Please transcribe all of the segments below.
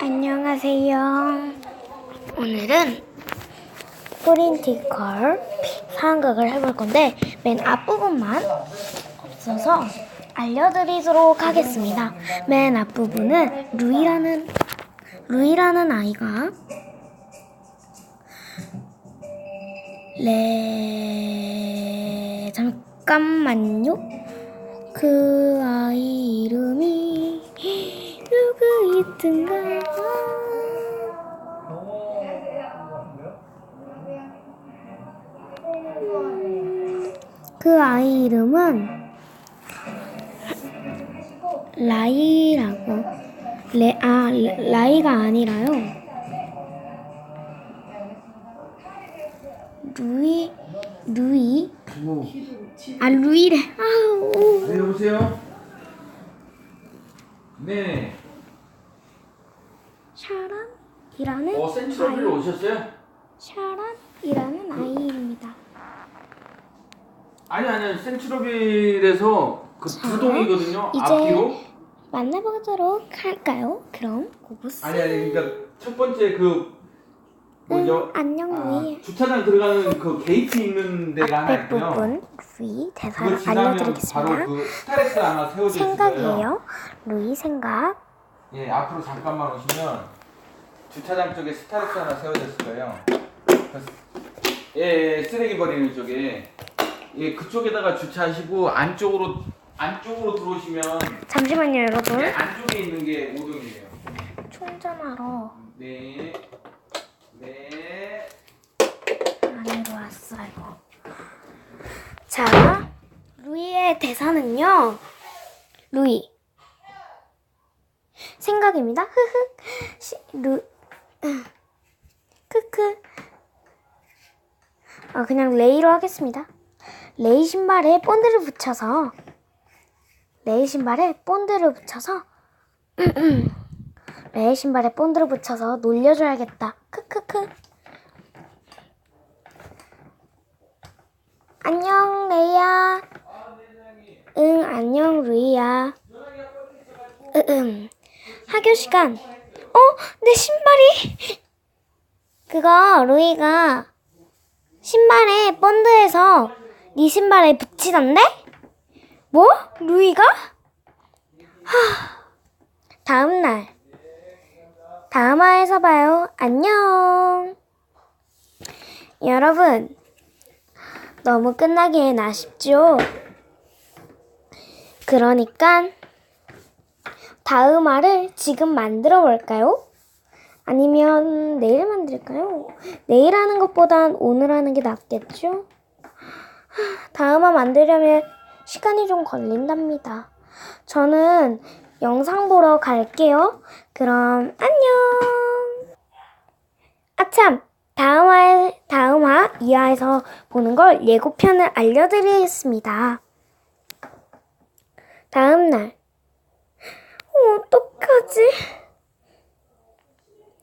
안녕하세요. 오늘은 프린티컬 상극을 해볼 건데 맨 앞부분만 없어서 알려드리도록 하겠습니다. 맨 앞부분은 루이라는 루이라는 아이가 레 잠깐만요. 그 아이 이름이 누구이든가. 그 아이 이름은 라이라고. 레, 아, 라이가 아니라요. 루이 루이 아 루이래 아우 네, 여보세요? 네. 샤란이라는 어, 아이 오셨어요? 샤란이라는 아이입니다 아니, 아니, 센츄러빌에서 그 자, 부동이거든요. 이제 앞뒤로. 만나보도록 할까요? 그럼 고고스 아니, 아니, 그러니까 첫 번째 그 뭐죠? 응, 안녕 아, 루이 주차장 들어가는 그 게이트 있는 데가 하나 앞에 있고요. 부분 루이 대사를 그거 지나면 알려드리겠습니다 바로 그 스타렉스 하나 세워져 있어요. 생각이에요 루이 생각 예, 앞으로 잠깐만 오시면 주차장 쪽에 스타렉스 하나 세워졌을 거예요. 그- 예, 예, 쓰레기 버리는 쪽에. 예, 그쪽에다가 주차하시고 안쪽으로 안쪽으로 들어오시면 잠시만요 여러분 예, 안쪽에 있는 게 5동이에요. 충전하러 네. 네. 안으로 왔어요 자 루이의 대사는요. 루이. 생각입니다. 흐흐. 시, 루 크크. 아 그냥 레이로 하겠습니다. 레이 신발에 본드를 붙여서 레이 신발에 본드를 붙여서 레이 신발에 본드를 붙여서 놀려줘야겠다. 크크크. 안녕 레이야. 응 안녕 루이야. 으음 학교 시간. 어? 내 신발이? 그거 루이가 신발에 본드해서 네 신발에 붙이던데? 뭐? 루이가? 하. 다음 날 다음화에서 봐요 안녕 여러분 너무 끝나기엔 아쉽죠? 그러니까 다음화를 지금 만들어 볼까요? 아니면 내일 만들까요? 내일 하는 것보단 오늘 하는 게 낫겠죠? 하, 다음화 만들려면 시간이 좀 걸린답니다. 저는 영상 보러 갈게요. 그럼 안녕! 아참! 다음화, 다음화 이하에서 보는 걸 예고편을 알려드리겠습니다. 다음날. 어떡하지?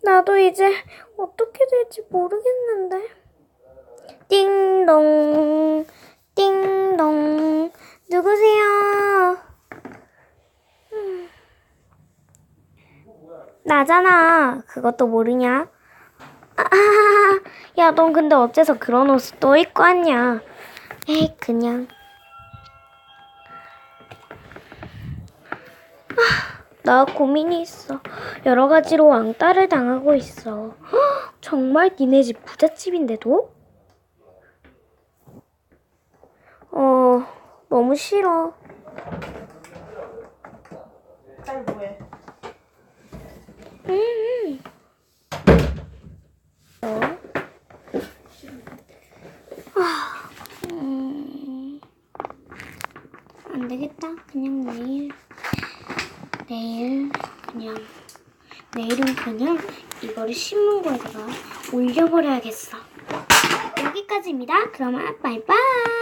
나도 이제 어떻게 될지 모르겠는데. 띵동, 누구세요? 음. 나잖아. 그것도 모르냐? 아, 야, 넌 근데 어째서 그런 옷을 또 입고 왔냐? 에이, 그냥. 아, 나 고민이 있어. 여러 가지로 왕따를 당하고 있어. 헉, 정말 니네 집 부잣집인데도? 어, 너무 싫어. 딸 뭐해? 음. 음. 안 되겠다. 그냥 내일. 내일, 그냥. 내일은 그냥 이거를 신문고에다가 올려버려야겠어. 여기까지입니다. 그러면 바이바이.